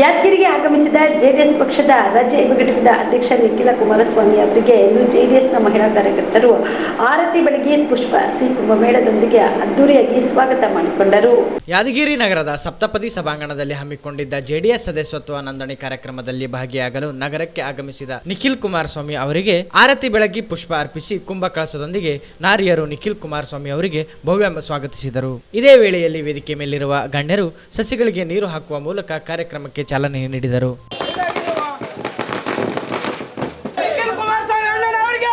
ಯಾದಗಿರಿಗೆ ಆಗಮಿಸಿದ ಜೆಡಿಎಸ್ ಪಕ್ಷದ ರಾಜ್ಯ ಘಟಕದ ಅಧ್ಯಕ್ಷ ನಿಖಿಲ ಕುಮಾರಸ್ವಾಮಿ ಅವರಿಗೆ ಇಂದು ಜೆಡಿಎಸ್ನ ಮಹಿಳಾ ಕಾರ್ಯಕರ್ತರು ಆರತಿ ಬೆಳಗ್ಗೆ ಪುಷ್ಪ ಅರಸಿ ಕುಂಭಮೇಳದೊಂದಿಗೆ ಅದ್ದೂರಿಯಾಗಿ ಸ್ವಾಗತ ಮಾಡಿಕೊಂಡರು. ಯಾದಗಿರಿ ನಗರದ ಸಪ್ತಪದಿ ಸಭಾಂಗಣದಲ್ಲಿ ಹಮ್ಮಿಕೊಂಡಿದ್ದ ಜೆಡಿಎಸ್ ಸದಸ್ಯತ್ವ ನೋಂದಣಿ ಕಾರ್ಯಕ್ರಮದಲ್ಲಿ ಭಾಗಿಯಾಗಲು ನಗರಕ್ಕೆ ಆಗಮಿಸಿದ ನಿಖಿಲ್ ಕುಮಾರಸ್ವಾಮಿ ಅವರಿಗೆ ಆರತಿ ಬೆಳಗ್ಗೆ ಪುಷ್ಪ ಅರ್ಪಿಸಿ ಕುಂಭ ಕಳಸದೊಂದಿಗೆ ನಾರಿಯರು ನಿಖಿಲ್ ಕುಮಾರಸ್ವಾಮಿ ಅವರಿಗೆ ಭವ್ಯ ಸ್ವಾಗತಿಸಿದರು. ಇದೇ ವೇಳೆಯಲ್ಲಿ ವೇದಿಕೆ ಮೇಲಿರುವ ಗಣ್ಯರು ಸಸಿಗಳಿಗೆ ನೀರು ಹಾಕುವ ಮೂಲಕ ಕಾರ್ಯಕ್ರಮಕ್ಕೆ ಚಾಲನೆ ನೀಡಿದರು. ಕುಮಾರಸ್ವಾಮಿ ಅಣ್ಣನವರಿಗೆ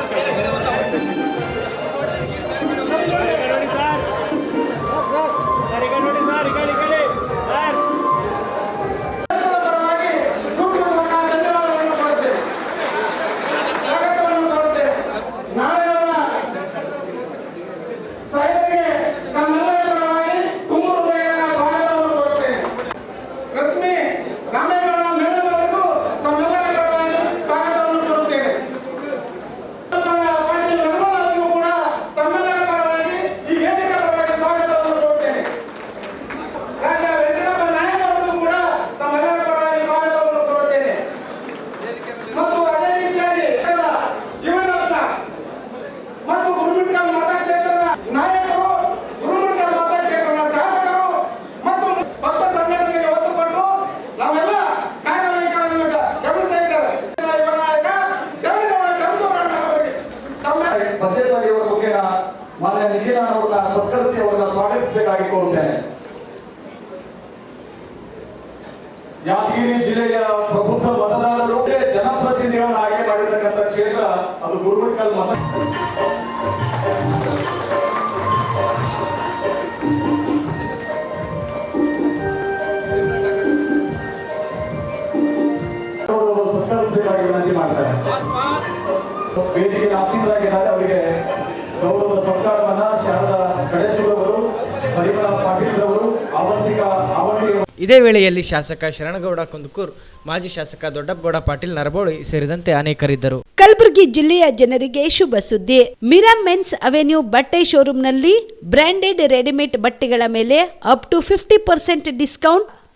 ಅವರನ್ನ ಸ್ವಾಗತಿಸಬೇಕಾಗಿ ಕೋರುತ್ತೇನೆ ಯಾದಗಿರಿ ಜಿಲ್ಲೆಯ ಪ್ರಬುದ್ಧ ಮತದಾರರು ಜನಪ್ರತಿನಿಧಿಗಳನ್ನು ಆಯ್ಕೆ ಮಾಡಿರ್ತಕ್ಕಂಥ ಕ್ಷೇತ್ರ ಅದು ಗುರುಮಿಟ್ಕಲ್ ಮತ ಅವರು ಸತ್ಕರಿಸಬೇಕಾಗಿ ವಿನಂತಿ ಮಾಡ್ತಾರೆ ವೇದಿಕೆ ಆಸೀನರಾಗಿದ್ದಾರೆ ಇದೇ ವೇಳೆಯಲ್ಲಿ ಶಾಸಕ ಶರಣಗೌಡ ಕುಂದಕೂರ್, ಮಾಜಿ ಶಾಸಕ ದೊಡ್ಡಪ್ಪಗೌಡ ಪಾಟೀಲ್ ನರಬೋಳಿ ಸೇರಿದಂತೆ ಅನೇಕರಿದ್ದರು. ಕಲಬುರಗಿ ಜಿಲ್ಲೆಯ ಜನರಿಗೆ ಶುಭ ಸುದ್ದಿ. ಮಿರಾ ಮೆನ್ಸ್ ಅವೆನ್ಯೂ ಬಟ್ಟೆ ಶೋರೂಮ್ನಲ್ಲಿ ಬ್ರಾಂಡೆಡ್ ರೆಡಿಮೇಡ್ ಬಟ್ಟೆಗಳ ಮೇಲೆ up to fifty percent discount